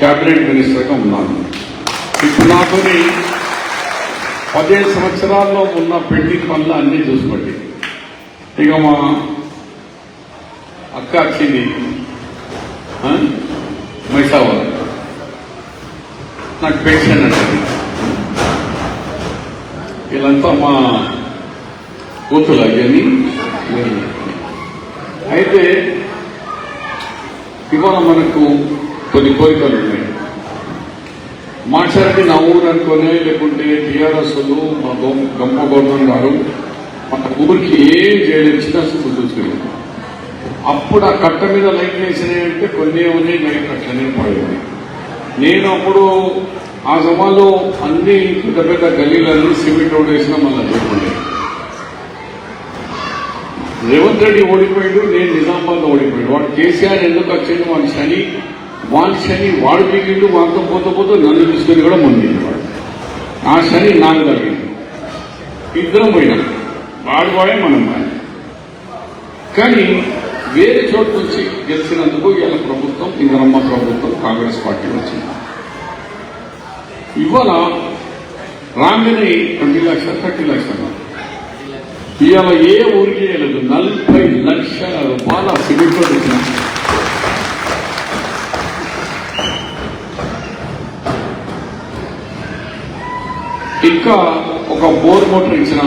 Cabinet మినిస్టర్గా ఉన్నాను. ఇప్పుడు నాకు పదిహేను సంవత్సరాల్లో ఉన్న పెండింగ్ పనులు అన్నీ చూసుకోండి. ఇక మా అక్క వచ్చింది మైసావా నాకు పెన్షన్ అంటే వీళ్ళంతా మా కూతురు అని అయితే ఇవాళ మనకు కొన్ని కోరికలు ఉన్నాయి. మాట్లాడితే నా ఊరు అనుకోనే లేకుంటే టీఆర్ఎస్ మా గొప్ప గొప్ప గారు మన ఊరికి ఏం చేయలేదు చిన్న చూపు అప్పుడు ఆ కట్ట మీద లైట్ వేసినాయి అంటే కొన్ని ఉన్నాయి లైట్ అట్లనే పడేది. నేను అప్పుడు ఆ జమాలో అన్ని పెద్ద పెద్ద గల్లీలన్నీ సిమెంట్ రోడ్ వేసినా మళ్ళీ చెప్పండి రేవంత్ రెడ్డి ఓడిపోయాడు నేను నిజామాబాద్ ఓడిపోయాడు. వాడు కేసీఆర్ ఎందుకు వచ్చాడు వాడి శని వాడి శని వాడు దిగిండు వాడితో పోతూ పోతూ నన్ను తీసుకొని కూడా ముందు వాడు. ఆ శని నాకు తగ్గింది ఇద్దరం పోయినాం. వాడు వాడే మనం వాడే. కానీ వేరే చోటు నుంచి గెలిచినందుకు ఇవాళ ప్రభుత్వం ఇంద్రమ్మ ప్రభుత్వం కాంగ్రెస్ పార్టీ వచ్చింది. ఇవాళ రాగానే ట్వంటీ లక్షలు థర్టీ లక్షలు ఇవాళ ఏ ఊరికి వెళ్ళదు? నలభై లక్షల రూపాయల సిమెంట్ వచ్చినాయి ఇంకా ఒక బోర్ మోటార్ ఇచ్చిన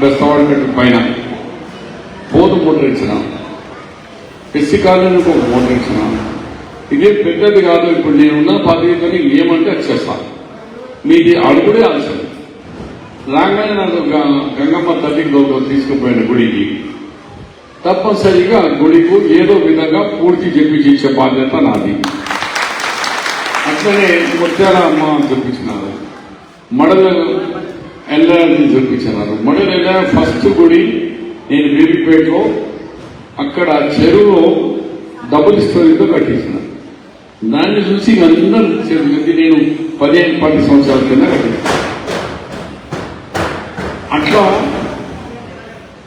బెస్తవాడ పైన. బోర్ మోటార్ ఇచ్చిన. ఎస్సీ కాలనీకి ఒక మోటార్ ఇచ్చిన. ఇదే పెద్దది కాదు ఇప్పుడు నేనున్న కానీ ఏమంటే అది చేస్తాను మీది అడుగుడే ఆలస్యం రాగానే నాకు గంగమ్మ తల్లికి లోపల తీసుకుపోయిన గుడికి తప్పనిసరిగా గుడికు ఏదో విధంగా పూర్తి చెప్పించి బాధ్యత నాది. అట్లనే ముత్యాల అమ్మ చూపించినారు మడల ఎల్లాలని చూపించినారు. మడల ఫస్ట్ గుడి నేను బీబీపేటలో అక్కడ చెరువులో డబుల్ స్టోరీతో కట్టించిన దాన్ని చూసి అందరూ చెరువు నేను పదిహేను పది సంవత్సరాల కింద కట్టించాను అట్లా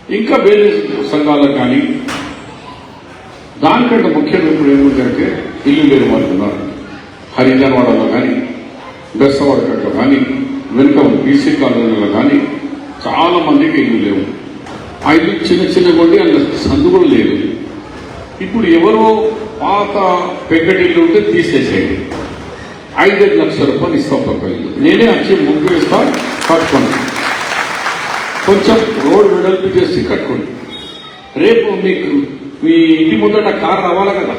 ఇంకా వేరే సంఘాలకు కానీ దానికంటే ముఖ్యంగా ఇప్పుడు ఏమిటంటే ఇల్లు లేని వాళ్ళు ఉన్నారు. హరిజనవాడలో కానీ బెస్సవాడకట్లో కానీ వెనుక బీసీ కాలనీలో కానీ చాలా మందికి ఇల్లు లేవు. ఆ ఇల్లు చిన్న చిన్న కొండి అందులో సందు కూడా లేదు. ఇప్పుడు ఎవరో పాత పెంకటిల్లు ఉంటే తీసేసేయండి. ఐదైదు లక్షల రూపాయలు ఇస్తాం ఒక్కొక్క ఇల్లు. నేనే వచ్చి ముగ్గు వేస్తా కట్టుకోండి. కొంచెం రోడ్ వెడల్పు చేసి కట్టుకోండి. రేపు మీకు మీ ఇంటి ముందట కారు రావాలి కదా.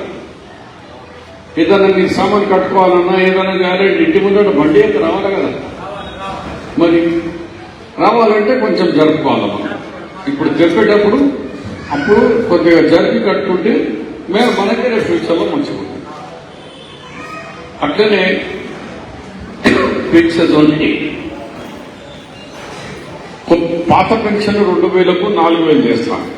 ఏదైనా మీ సామాన్ కట్టుకోవాలన్నా ఏదైనా కానీ ఇంటి ముందట బండి అయితే రావాలి కదా. మరి రావాలంటే కొంచెం జరుపుకోవాలి మనం. ఇప్పుడు జరిపేటప్పుడు అప్పుడు కొద్దిగా జరిపి కట్టుకుంటే మేము మనకే ఫ్యూచర్లో మంచిగా ఉంటుంది అట్లనే పెన్షన్స్ అన్ని కొ- పాత పెన్షన్ రెండు వేలకు నాలుగు వేలు చేస్తాం.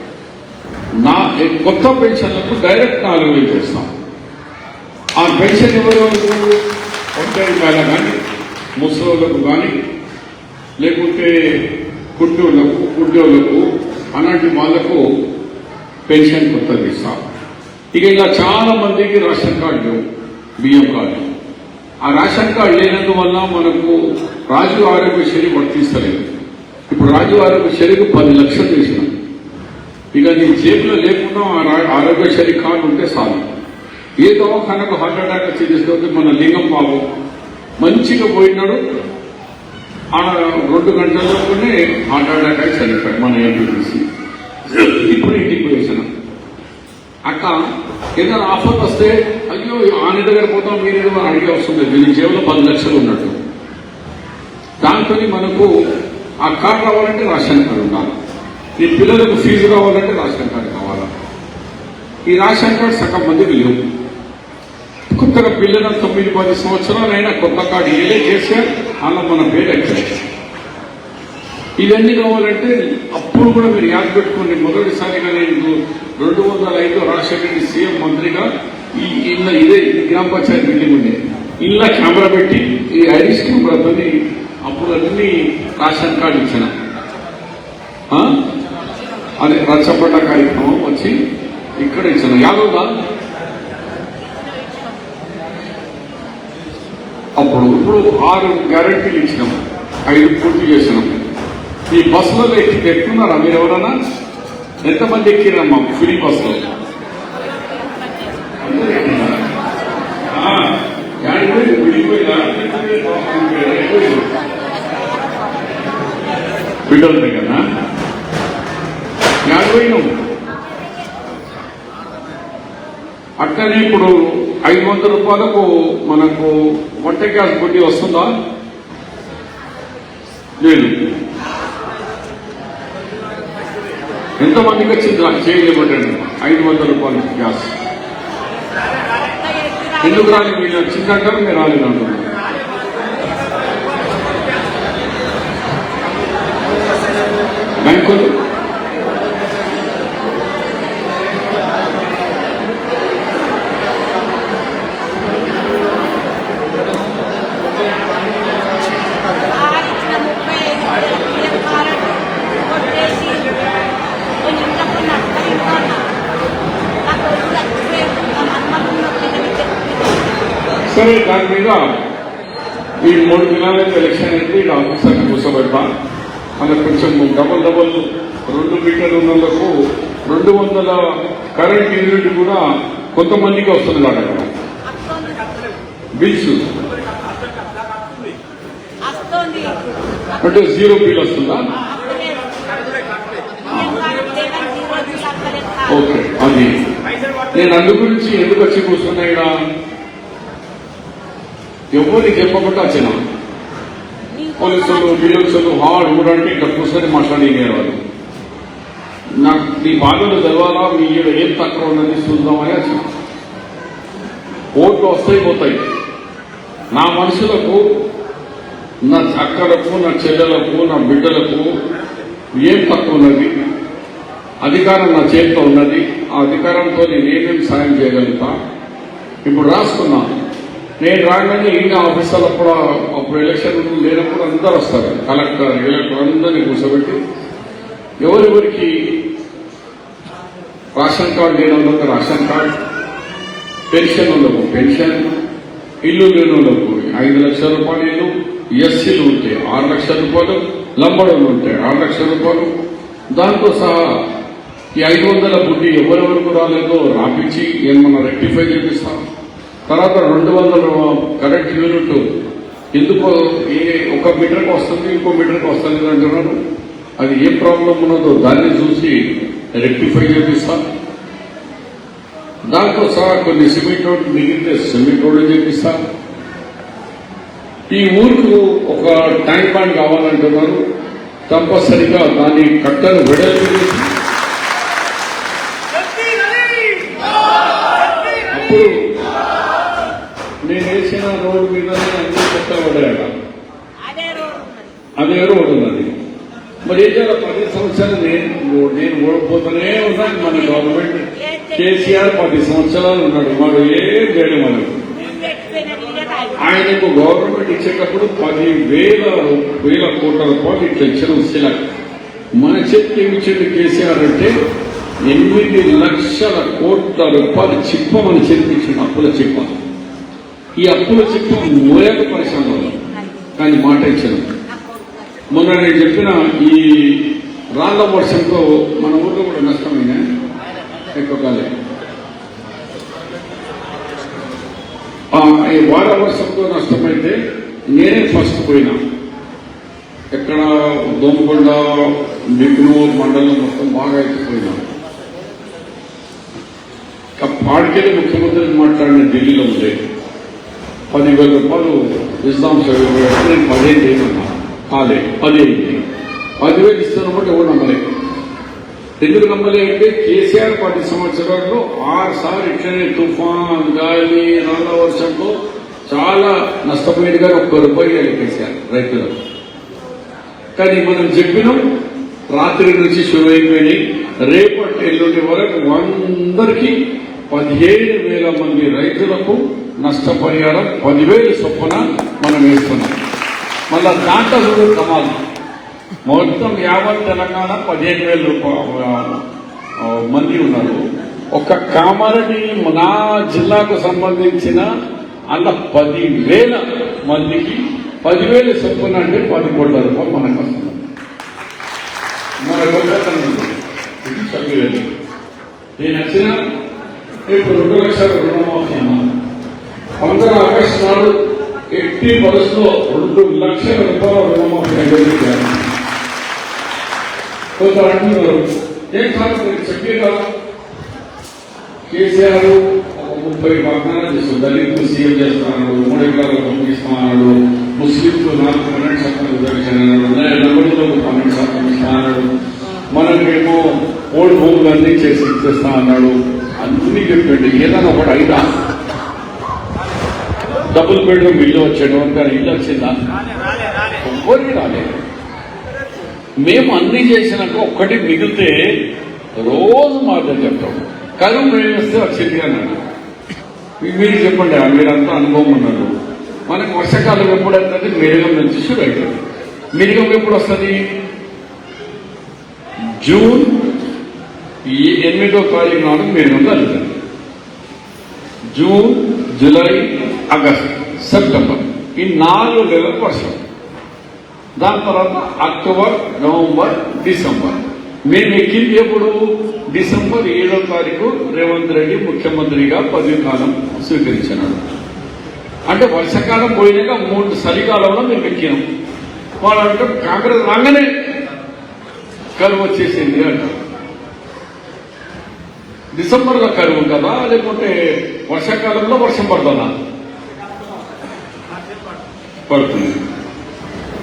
నా కొత్త పెన్షన్లకు డైరెక్ట్ నాలుగు వేలు చేస్తాం. ఆ పెన్షన్ ఎవరు ఒంటరి కాల కానీ ముసలోళ్ళకు కానీ లేకుంటే కుట్టోళ్ళకు కుట్టోళ్ళకు అలాంటి వాళ్ళకు పెన్షన్ కొత్తది ఇస్తాం ఇక ఇలా చాలా మందికి రేషన్ కార్డు లేవు బియ్యం కార్డు. ఆ రేషన్ కార్డు లేనందువల్ల మనకు రాజు ఆరోగ్యశ్రీ వర్తిస్తలేదు. ఇప్పుడు రాజు ఆరోగ్యశ్రీకి పది లక్షలు చేసినాం ఇక నీ జేబులో లేకుండా ఆ రా- ఆరోగ్యశ్రీ కార్డు ఉంటే చాలు. ఏ దవాఖానకు హార్ట్ అటాక్ వచ్చి మన లింగం బాబు మంచిగా పోయినాడు ఆ రెండు గంటల్లోనే హార్ట్ అటాక్ చనిపోయాడు మన ఏపీసీ ఇప్పుడు ఇంటికి వేసిన అక్క ఏదైనా ఆఫర్ వస్తే అయ్యో ఆయన దగ్గర పోతాం మీరు ఏదో అడిగే వస్తుంది దీని జేబులో పది లక్షలు ఉన్నట్టు. దాంతో మనకు ఆ కార్డు రావాలంటే రేషన్ కార్డు ఉండాలి. ఈ పిల్లలకు ఫీజు కావాలంటే రేషన్ కార్డు కావాలా? ఈ రేషన్ కార్డు సగం మందికి లేవు కొత్తగా పిల్లల తొమ్మిది పది సంవత్సరాలైనా కొత్త కార్డు ఏదే చేశారు అలా మన పేరు ఇవన్నీ కావాలంటే అప్పుడు కూడా మీరు యాద పెట్టుకోండి. మొదటిసారిగా నేను రెండు వందల ఐదు రాజశేఖర సీఎం మంత్రిగా ఈ ఇళ్ళ ఇదే ఈ గ్రామ పంచాయతీ బిల్డింగ్ ఉండే. ఇళ్ళ కెమెరా పెట్టి ఈ ఐరిష్ కెమెరాతో అప్పుడు అన్ని రేషన్ కార్డు ఇచ్చిన. అదే అది రచ్చపడ్డ కార్యక్రమం వచ్చి ఇక్కడ ఇచ్చిన. యాదవ్ అప్పుడు ఇప్పుడు ఆరు గ్యారంటీలు ఇచ్చినాం. ఐదు పూర్తి చేసినాం. ఈ బస్సులలో ఎక్కి ఎక్కున్నారా మీరు ఎవరన్నా? ఎంతమంది ఎక్కిరమ్మా ఫ్రీ బస్సులో. అందరూ ఎక్కినారా? ఆ, బిడ్డల దగ్గర అట్లనే ఇప్పుడు ఐదు వందల రూపాయలకు మనకు వంట గ్యాస్ బుడ్డి వస్తుందా లేదు ఎంతమందికి వచ్చింది నాకు చేయలేమంటండి ఐదు వందల రూపాయలు గ్యాస్ ఎందుకు రాలేదు మీరు వచ్చిందంటారు మీరు రాలేదు అంటున్నారు బ్యాంకులు ఆడిచ్చిన ముప్పై ఐదు వేల కారెట్ కొట్టేసి కొన్ని ఇంట్లో నడుపుకొని ఇంట్లో నాకు చచ్చిపోయాడు మా మన్మలు సరే దాని మీద ఈ మూడు దినాలైతే ఎలక్షన్ అయితే ఇక్కడ ఆఫీసర్ని కూర్చోబెడతా. మనకు కొంచెం డబల్ డబల్ రెండు మీటర్లు ఉన్నందుకు రెండు వందల కరెంట్ యూనిట్ కూడా కొంతమందికి వస్తుంది అక్కడ బిల్స్ అంటే జీరో బిల్ వస్తుందా? ఓకే అది. నేను అందు గురించి ఎందుకు వచ్చి కూర్చున్నా ఇక్కడ? ఎవరికి చెప్పకుండా వచ్చిన. పోలీసులు పోలీసులు హాడ్ ఊరంటే ఇక్కడ కూర్చొని మాట్లాడినారు వాళ్ళు. నాకు నీ బాధలు తెలవాలా? మీ ఏం తక్కువ ఉన్నది? చూద్దామని వచ్చిన. ఓట్లు వస్తాయి పోతాయి. నా మనుషులకు నా అక్కలకు నా చెల్లెలకు నా బిడ్డలకు ఏం తక్కువ ఉన్నది? అధికారం నా చేతిలో ఉన్నది. ఆ అధికారంతో నేను ఏమేమి సాయం చేయగలుగుతా? ఇప్పుడు రాసుకున్నా నేను రాగానే ఇంకా ఆఫీసర్లు అప్పుడు అప్పుడు ఎలక్షన్ లేనప్పుడు అందరు వస్తారు. కలెక్టర్ ఎలక్టర్ అందరినీ కూర్చోబెట్టి ఎవరెవరికి రేషన్ కార్డు లేని వాళ్ళకు రేషన్ కార్డు పెన్షన్ వాళ్ళకు పెన్షన్ ఇల్లు లేని వాళ్ళకు ఐదు లక్షల రూపాయలు ఇల్లు ఎస్సీలు ఉంటాయి ఆరు లక్షల రూపాయలు లంబడలు ఉంటాయి ఆరు లక్షల రూపాయలు. దాంతో సహా ఈ ఐదు వందల బుద్ధి ఎవరెవరికి రాలేదో రాపించి ఏమన్నా రెక్టిఫై చేపిస్తాం. తర్వాత రెండు వందల కరెంట్ యూనిట్ ఎందుకో ఏ ఒక మీటర్కి వస్తుంది ఇంకో మీటర్కి వస్తుంది అంటున్నారు. అది ఏ ప్రాబ్లం ఉన్నదో దాన్ని చూసి రెక్టిఫై చేపిస్తాం. దాంతో సహా కొన్ని సిమెంట్ రోడ్లు మిగిలితే సిమెంట్ రోడ్లు చేపిస్తా. ఈ ఊరికి ఒక ట్యాంక్ బండ్ కావాలంటున్నారు. తప్పనిసరిగా దాన్ని కట్టను వెడల్పు చేసి అప్పుడు నేను వేసిన రోడ్డు మీదనే అన్ని కొత్త పడ్డాయట అదే రోడ్ ఉన్నది అదే ఎవరు ఉన్నది. మరి ఏం చేయాలి పది సంవత్సరాలు నేను నేను ఓడిపోతూనే ఉన్నాను. మన గవర్నమెంట్ కేసీఆర్ పది సంవత్సరాలు ఉన్నాడు. వాడు ఏం చేయడం మనకు ఆయనకు గవర్నమెంట్ ఇచ్చేటప్పుడు పది వేల వేల కోట్ల రూపాయలు ఇట్లా ఇచ్చిన శిలక్ మన చేతికి ఇచ్చింది కేసీఆర్ అంటే ఎనిమిది లక్షల కోట్ల రూపాయలు చిప్ప మన చేతికి అప్పుల చిప్ప. ఈ అప్పుల చిప్ప మూలక పరిశ్రమ కానీ మాట ఇచ్చాను మొన్న నేను చెప్పిన ఈ రాళ్ళ వర్షంతో మన ఊర్లో కూడా నష్టమైన ఎక్కువ కాలే ఈ వాడ వర్షంతో నష్టమైతే నేనే ఫస్ట్ పోయినా. ఎక్కడ దోమకొండ బిగ్నూర్ మండలం మొత్తం బాగా ఎక్కిపోయినా పాడికెళ్ళి ముఖ్యమంత్రి మాట్లాడిన ఢిల్లీలో ఉండే. పదివేల రూపాయలు ఇస్తాం సార్ నేను పదిహేను చేయమన్నా కాలే పది అయింది పదివేలు ఇస్తున్నప్పుడు ఎవరు నమ్మలేదు ఎందుకు నమ్మలే అంటే కేసీఆర్ పది సంవత్సరాల్లో ఆరుసార్లు ఇట్లనే తుఫాన్ గాలి రాళ్ళ వర్షంతో చాలా నష్టపోయింది కానీ ఒక్క రూపాయి కేసీఆర్ రైతులకు. కానీ మనం చెప్పినాం రాత్రి నుంచి శురు అయిపోయినాయి రేపటి ఎల్లుండి వరకు అందరికీ పదిహేను వేల మంది రైతులకు నష్టపరిహారం పదివేలు చొప్పున మనం వేస్తున్నాం. మళ్ళా దాంట్లో కూడా కమాలి. మొత్తం యావత్ తెలంగాణ పదిహేను వేల రూపాయలు మంది ఉన్నారు. ఒక కామారెడ్డి నా జిల్లాకు సంబంధించిన అలా పదివేల మందికి పదివేల చొప్పున అంటే పది కోట్ల రూపాయలు మనకు వస్తుంది. మన నేను వచ్చిన ఇప్పుడు రెండు లక్షల రుణమాఫీ అన్నాను పంతొమ్మిది ఆగస్టు నాడు ఎట్టి బస్సులో రెండు లక్షల రూపాయల రుణమాఫీ అయ్యింది కొంత అంటున్నారు. ఏం కాదు మీరు చెప్పే కదా కేసీఆర్ ఒక ముప్పై వాగ్దానాలు చేస్తాడు దళితులు సీఎం చేస్తున్నాడు మూడు ఎకరాలు పంపిస్తున్నాడు ముస్లింలు నాలుగు పన్నెండు శాతం రిజర్వేషన్ అన్నాడు నలుగురిలో పన్నెండు శాతం ఇస్తున్నాడు మనకేమో ఓల్డ్ హోమ్లు అన్ని చేసి ఇచ్చేస్తా అన్నాడు. అన్ని చెప్పండి. ఏదైనా ఒకటి అయినా డబుల్ బెడ్రూమ్ ఇల్లు వచ్చాడు అంటే ఇల్లు వచ్చిందా? ఒక్కరికి రాలేదు మేము అన్ని చేసినాక ఒక్కటి మిగిలితే రోజు మాట చెప్తాం. కరువు మేము వస్తే వచ్చింది అన్నాడు. మీరు చెప్పండి మీరంతా అనుభవం ఉన్నారు. మనకు వర్షాకాలం ఎప్పుడు అవుతుంది మిరగం నుంచి షురు అవుతుంది మిరగం ఎప్పుడు వస్తుంది? జూన్ ఈ ఎనిమిదో తారీఖు నాడు మిరగం కలుగుతుంది జూన్ జూలై ఆగస్ట్ సెప్టెంబర్. ఈ నాలుగు నెలల వర్షం. దాని తర్వాత అక్టోబర్ నవంబర్ డిసెంబర్. మేము ఎక్కింది ఎప్పుడు? డిసెంబర్ ఏడో తారీఖు రేవంత్ రెడ్డి ముఖ్యమంత్రిగా పదవి కాలం స్వీకరించినాడు. అంటే వర్షాకాలం పోయినాక మూడు చలికాలంలో మేము ఎక్కినాం. వాళ్ళు అంటారు కాంగ్రెస్ రాగానే కరువు వచ్చేసింది అంటారు. డిసెంబర్లో కరువు కదా లేకుంటే వర్షాకాలంలో వర్షం పడుతుందా? పడుతుంది.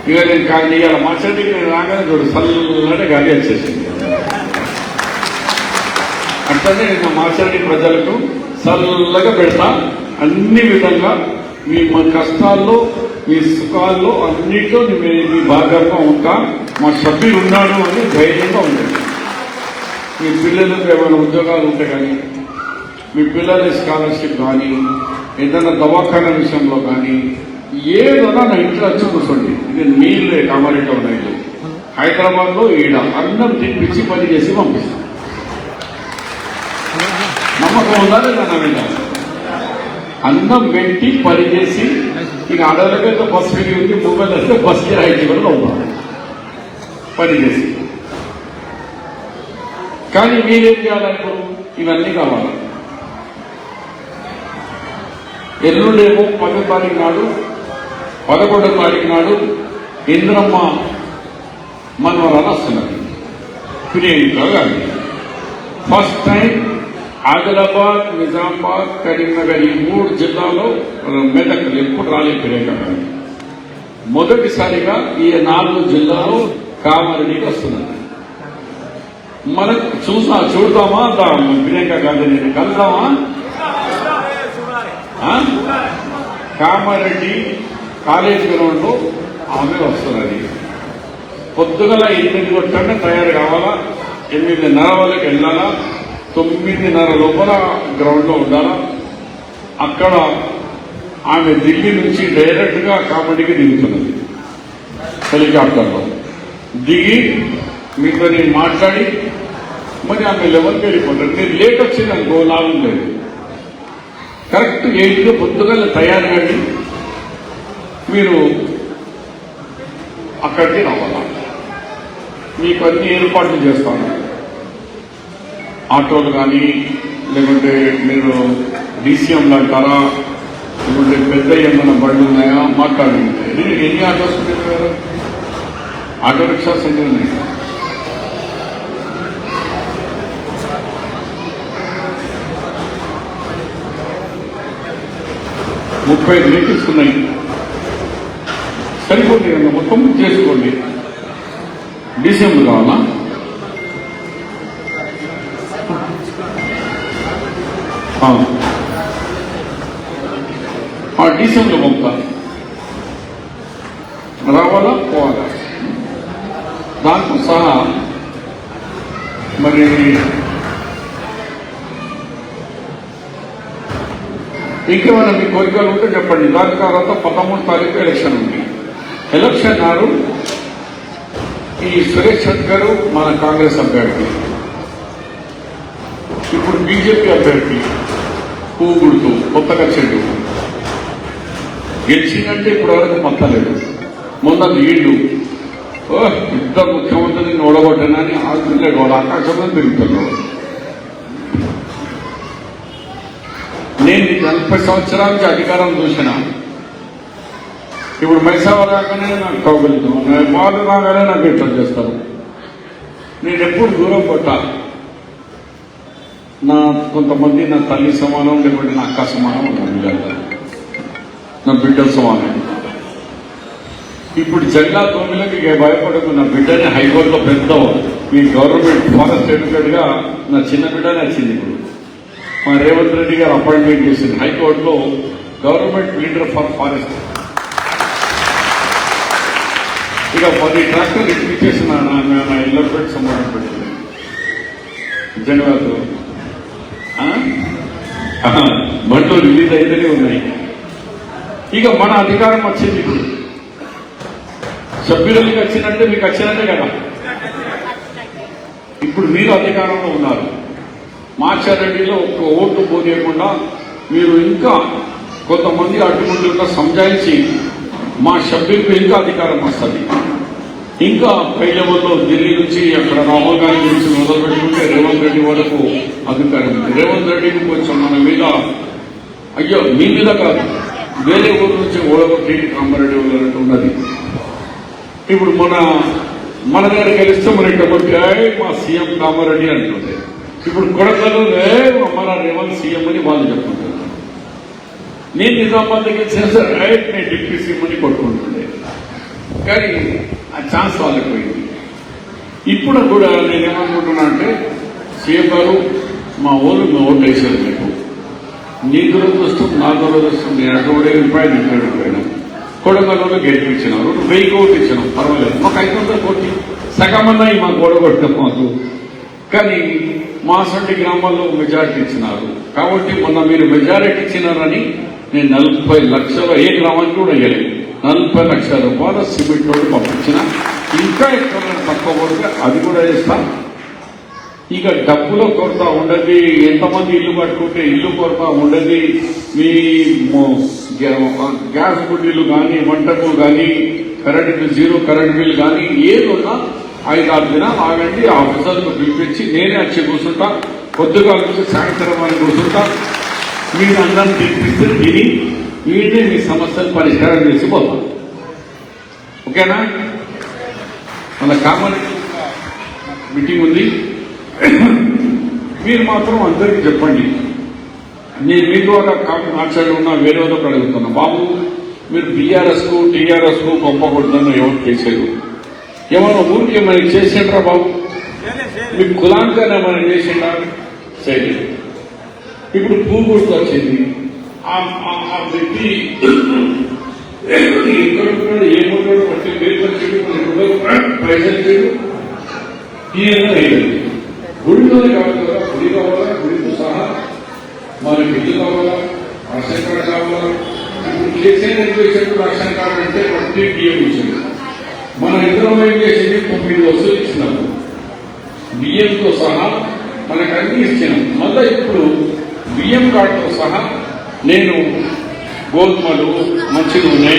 ఇక నేను కానీ ఇవాళ మాట్లాడికి నేను రాగానే చూడు చల్లటి గాలి వచ్చేసింది. అట్లనే నేను మాట్లాడి ప్రజలకు చల్లగా పెడతా. అన్ని విధంగా మీ కష్టాల్లో మీ సుఖాల్లో అన్నిట్లో మీ మీ భాగంగా ఉంటా. మా సభ్యులు ఉన్నాడు అని ధైర్యంగా ఉంటుంది మీ పిల్లలకు ఏమైనా ఉద్యోగాలు ఉంటే కానీ మీ పిల్లల స్కాలర్షిప్ కానీ ఏదైనా దవాఖానా విషయంలో కానీ ఏదైనా నా ఇంట్లో వచ్చి కూర్చోండి. ఇది నీళ్ళే కామారెడ్డి ఉన్నాయి హైదరాబాద్లో ఈడ అన్నం తినిపించి పని చేసి పంపిస్తాం నమ్మకం ఉందా లేదా నా మీద? అన్నం పెట్టి పని చేసి ఇక ఆడలకైతే బస్ ఫిరి ఉంది మొబైల్ వస్తే బస్ కిరాయి కూడా ఉంటాం పని చేసి. కానీ మీరేం చేయాలనుకో ఇవన్నీ కావాలి. ఎల్లుండేమో పదో తారీఖు నాడు పదకొండో తారీఖు నాడు ఇంద్రమ్మ మనవరాలు వస్తున్నది ప్రియాంక గాంధీ ఫస్ట్ టైం ఆదిలాబాద్ నిజామాబాద్ కరీంనగర్ ఈ మూడు జిల్లాలో మెదక్ ఎప్పుడు రాలే ప్రియాంక గాంధీ మొదటిసారిగా ఈ నాలుగు జిల్లాలో కామారెడ్డికి వస్తున్నది మనకు చూసా చూడదామా దా ప్రియాంక గాంధీని కలుద్దామా? కామారెడ్డి కాలేజ్ గ్రౌండ్లో ఆమె వస్తున్నది. పొద్దుగల ఎనిమిది కొట్టండి తయారు కావాలా? ఎనిమిదిన్నర వాళ్ళకి వెళ్ళాలా? తొమ్మిదిన్నర లోపల గ్రౌండ్లో ఉండాలా? అక్కడ ఆమె ఢిల్లీ నుంచి డైరెక్ట్గా కామెడీకి దిగుతున్నది హెలికాప్టర్లో. దిగి మీతో నేను మాట్లాడి మరి ఆమె లెవెల్కి వెళ్ళిపోతాడు మీరు లేట్ వచ్చింది అనుకో లాభం లేదు కరెక్ట్ ఎయిట్కి పొద్దుగల తయారు మీరు అక్కడికి రావాలా. మీకు అన్ని ఏర్పాట్లు చేస్తాను. ఆటోలు కానీ లేకుంటే మీరు డీసీఎంలు అంటారా లేకుంటే పెద్ద ఏమైనా బండ్లు ఉన్నాయా మాట్లాడండి. ఎన్ని ఎన్ని ఆటోస్ ఆటో రిక్షాస్ ఎన్ని ఉన్నాయి? ముప్పై ఐదు వెహికల్స్ ఉన్నాయి. సరిపోతుంది కదా మొత్తం చేసుకోండి. డిసెంబర్ కావాలా? ఆ. ఆ డిసెంబర్ పంపుతా. రావాలా? పోవాలా? దాంతో సహా మరి ఇంకేమైనా మీ కోరికలు ఉంటే చెప్పండి. దాని తర్వాత పదమూడు తారీఖు ఎలక్షన్ ఉంది. ఎలక్షన్ నాడు ఈ సురేష్ శంకర్ మన కాంగ్రెస్ అభ్యర్థి. ఇప్పుడు బీజేపీ అభ్యర్థి పువ్వు గుడుతూ కొత్తగా చెడు. గెలిచిందంటే ఇప్పుడు వరకు మొత్తలేదు మొన్న వీళ్ళు ఓ యుద్ధ ముఖ్యమంత్రిని ఓడగొట్టనని ఆగుతున్నాడు వాడు ఆకాశంలో తిరుగుతున్నాడు. నేను నలభై సంవత్సరానికి అధికారం చూసిన. ఇప్పుడు మైసావ రాగానే నాకు కౌగులుతాం వాళ్ళు రాగానే నాకు ఇట్లా చేస్తారు. నేను ఎప్పుడు దూరం కొట్టా నా కొంతమంది నా తల్లి సమానం లేకపోతే నా అక్క సమానం నా బిడ్డ నా బిడ్డ సమానం. ఇప్పుడు జెండా తొమ్మిదికి భయపడకు నా బిడ్డని హైకోర్టులో పెద్ద మీ గవర్నమెంట్ ఫారెస్ట్ ఎడ్యుకేట్ నా చిన్న బిడ్డ నచ్చింది ఇప్పుడు. మా రేవంత్ రెడ్డి గారు అపాయింట్మెంట్ చేసింది. హైకోర్టులో గవర్నమెంట్ లీడర్ ఫర్ ఫారెస్ట్. ఇక పది ట్రాక్టర్లు ఇప్పించేసిన నా నా ఇళ్ళ పెట్టి సంబంధం పెట్టింది. జనవాదు బండ్లు రిలీజ్ అయితేనే ఉన్నాయి. ఇక మన అధికారం వచ్చింది ఇప్పుడు. సభ్యులకి వచ్చినట్టే మీకు వచ్చినట్టే కదా. ఇప్పుడు మీరు అధికారంలో ఉన్నారు. మాచారెడ్డిలో ఒక్క ఓటు పోనీయకుండా మీరు ఇంకా కొంతమంది అడ్డుకుంటున్న సంజాయించి మా సభ్యులకు ఇంకా అధికారం వస్తుంది. ఇంకా పైలవల్లో ఢిల్లీ నుంచి అక్కడ రాహుల్ గాంధీ నుంచి మొదలుపెట్టుకుంటే రేవంత్ రెడ్డి వరకు అధికారం రేవంత్ రెడ్డికి కొంచెం మన మీద అయ్యో మీ మీద కాదు. వేరే ఊరు నుంచి ఓడగొట్టి రామారెడ్డి వాళ్ళకి ఉన్నది. ఇప్పుడు మన మన దగ్గర గెలిస్తే మన ఇటువంటి మా సీఎం కామారెడ్డి అంటుండే ఇప్పుడు కొడకలు మన రేవంత్ సీఎం అని వాళ్ళు చెప్పుకుంటారు నేను నిజామాబాద్ దగ్గర చేస్తే రైట్ నేను డిప్యూటీ సీఎం అని కొట్టుకుంటుండే. కానీ ఆ ఛాన్స్ వాళ్ళకి పోయింది. ఇప్పుడు కూడా నేను ఏమనుకుంటున్నా అంటే సీఎం గారు మా ఊరు మీ ఓటు వేసారు మీకు. నీ దురదృష్టం నా దురదృష్టం నేను అటు రూపాయలు ఇక్కడ రూపాయలు కొడంగల్లో గెలిపించినారు వెయ్యి కోట్లు ఇచ్చినాం పర్వాలేదు. మాకు ఐదు వందల కోట్లు. సగమన్నాయి మా గోడ కొట్టడం మాకు కానీ మాసంటి గ్రామాల్లో మెజారిటీ ఇచ్చినారు. కాబట్టి మొన్న మీరు మెజారిటీ ఇచ్చినారని నేను నలభై లక్షల ఏ గ్రామానికి కూడా ఇవ్వలేదు నలభై లక్షల రూపాయల సిమెంట్ రోడ్డు పంపించిన. ఇంకా ఎక్కువ తక్కువ పడితే అది కూడా వేస్తాం ఇక డబ్బుల కొరత ఉండదు. ఎంతమంది ఇల్లు కట్టుకుంటే ఇల్లు కొరత ఉండదు. మీ గ్యా- గ్యాస్ బిల్లు కానీ వంటకు కానీ current bill zero current bill కానీ ఏదున్నా ఐదు ఆరు దినాలు ఆగండి ఆఫీసర్లకు పిలిపించి నేనే వచ్చి కూర్చుంటా పొద్దుగా నుంచి సాయంత్రం అని కూర్చుంటా. మీరు అందరం పిలిపిస్తే విని వీళ్ళే మీ సమస్యలు పరిష్కారం చేసి పోతాం ఓకేనా? మన కామన్ మీటింగ్ ఉంది. మీరు మాత్రం అందరికీ చెప్పండి. నేను మీ ద్వారా మాట్లాడి ఉన్నా వేరే వాళ్ళకి అడుగుతున్నా. బాబు మీరు బీఆర్ఎస్కు టీఆర్ఎస్కు గొప్ప కొడుతున్న ఎవరు చేశారు ఏమన్నా ఊరికి ఏమైనా చేసిండ్రా బాబు? మీ కులానికైనా ఏమైనా చేసిండ్రా? చేయలేదు ఇప్పుడు పువ్వు గుర్తు వచ్చింది. ఆ- వ్యక్తి ఎక్కడ ఉంటాడు ఏముంటాడు వచ్చి పేరు వచ్చాడు పైసలు చేయడు ఈయన అయ్యింది గుడిలోనే కాదు కదా గుడి కావాలా గుడితో సహా మనకి ఇల్లు కావాలా కార్డు కావాలా? ఇప్పుడు కేసీఆర్ రేషన్ కార్డు అంటే ప్రతి బియ్యం ఇచ్చాడు. మన ఇద్దరం ఏం చేసింది తొమ్మిది వస్తువులు ఇచ్చినాము బియ్యంతో సహా మనకు అన్ని ఇచ్చినాం. మళ్ళీ ఇప్పుడు బియ్యం కార్డుతో సహా నేను గోధుమలు మంచి నూనె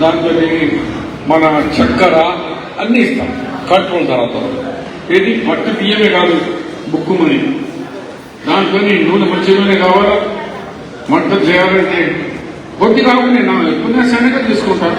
దాంతో మన చక్కెర అన్నీ ఇస్తాం. కంట్రోల్ తర్వాత. ఏది? మట్టి బియ్యమే కాదు బుక్కుమని దాంతో నూనె మంచి నూనె కావాలా? వంట చేయాలంటే కొద్ది కాకుండా నేను ఎక్కువ శనగ తీసుకుంటాను